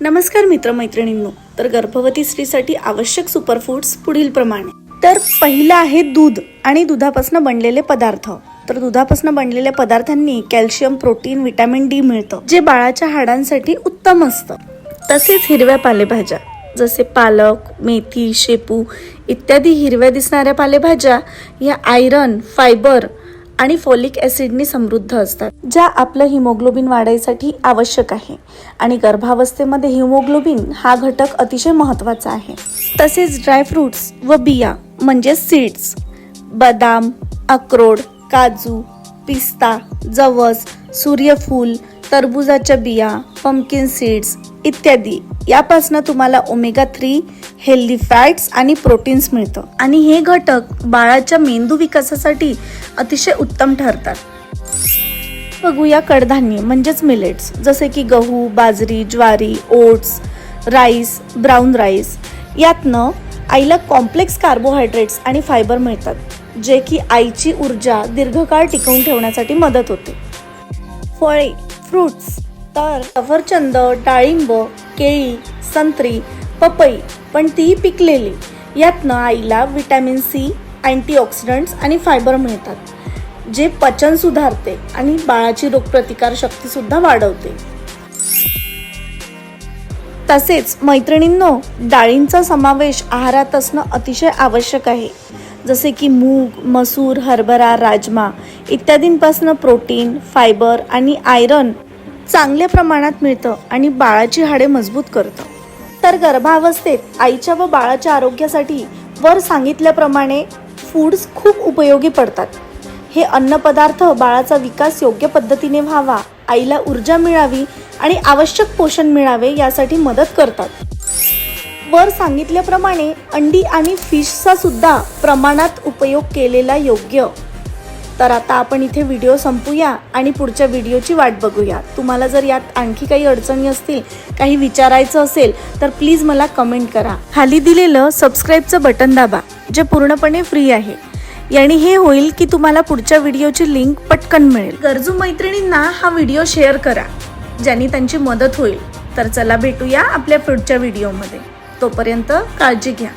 नमस्कार मित्रमैत्रिणींनो तर गर्भवती स्त्रीसाठी आवश्यक सुपरफूड्स पुढील प्रमाणे. तर पहिलं आहे दूध आणि दुधापासून बनलेले पदार्थ. तर दुधापासून बनलेल्या पदार्थांनी कॅल्शियम प्रोटीन विटॅमिन डी मिळतं जे बाळाच्या हाडांसाठी उत्तम असतं. तसेच हिरव्या पालेभाज्या जसे पालक मेथी शेपू इत्यादी हिरव्या दिसणाऱ्या पालेभाज्या या आयरन फायबर आणि फोलिक ॲसिडनी समृद्ध असतात ज्या आपलं हिमोग्लोबिन वाढायसाठी आवश्यक आहे. आणि गर्भावस्थेमध्ये हिमोग्लोबिन हा घटक अतिशय महत्त्वाचा आहे. तसेच ड्रायफ्रुट्स व बिया म्हणजे सीड्स बदाम अक्रोड काजू पिस्ता जवस सूर्यफूल टरबुजाच्या बिया पंपकिन सीड्स इत्यादी. यापासून तुम्हाला ओमेगा थ्री हेल्दी फॅट्स आणि प्रोटीन्स मिळतं. आणि हे घटक बाळाच्या मेंदू विकासासाठी अतिशय उत्तम ठरतात. बघूया कडधान्य म्हणजेच मिलेट्स जसे की गहू बाजरी ज्वारी ओट्स राईस ब्राऊन राईस यातनं आईला कॉम्प्लेक्स कार्बोहायड्रेट्स आणि फायबर मिळतात जे की आईची ऊर्जा दीर्घकाळ टिकवून ठेवण्यासाठी मदत होते. फळे फ्रुट्स तर सफरचंद डाळिंब केळी संत्री पपई पण तीही पिकलेली. यातनं आईला विटॅमिन सी अँटीऑक्सिडंट्स आणि फायबर मिळतात जे पचन सुधारते आणि बाळाची रोगप्रतिकार शक्तीसुद्धा वाढवते. तसेच मैत्रिणींनो डाळींचा समावेश आहारात असणं अतिशय आवश्यक आहे. जसे की मूग मसूर हरभरा राजमा इत्यादींपासून प्रोटीन फायबर आणि आयरन चांगल्या प्रमाणात मिळतं आणि बाळाची हाडे मजबूत करतं. तर गर्भावस्थेत आईच्या व बाळाच्या आरोग्यासाठी वर सांगितल्याप्रमाणे फूड्स खूप उपयोगी पडतात. हे अन्नपदार्थ बाळाचा विकास योग्य पद्धतीने व्हावा आईला ऊर्जा मिळावी आणि आवश्यक पोषण मिळावे यासाठी मदत करतात. वर सांगितल्याप्रमाणे अंडी आणि फिशचा सुद्धा प्रमाणात उपयोग केलेला योग्य. तर आता आपण इथे व्हिडिओ संपूया आणि पुढच्या व्हिडिओची वाट बघूया. तुम्हाला जर यात आणखी काही अडचणी असतील काही विचारायचं असेल तर प्लीज मला कमेंट करा. खाली दिलेलं सबस्क्राईबचं बटन दाबा जे पूर्णपणे फ्री आहे. याने हे होईल की तुम्हाला पुढच्या व्हिडिओची लिंक पटकन मिळेल. गरजू मैत्रिणींना हा व्हिडिओ शेअर करा ज्यांनी त्यांची मदत होईल. तर चला भेटूया आपल्या पुढच्या व्हिडिओमध्ये तोपर्यंत काळजी घ्या.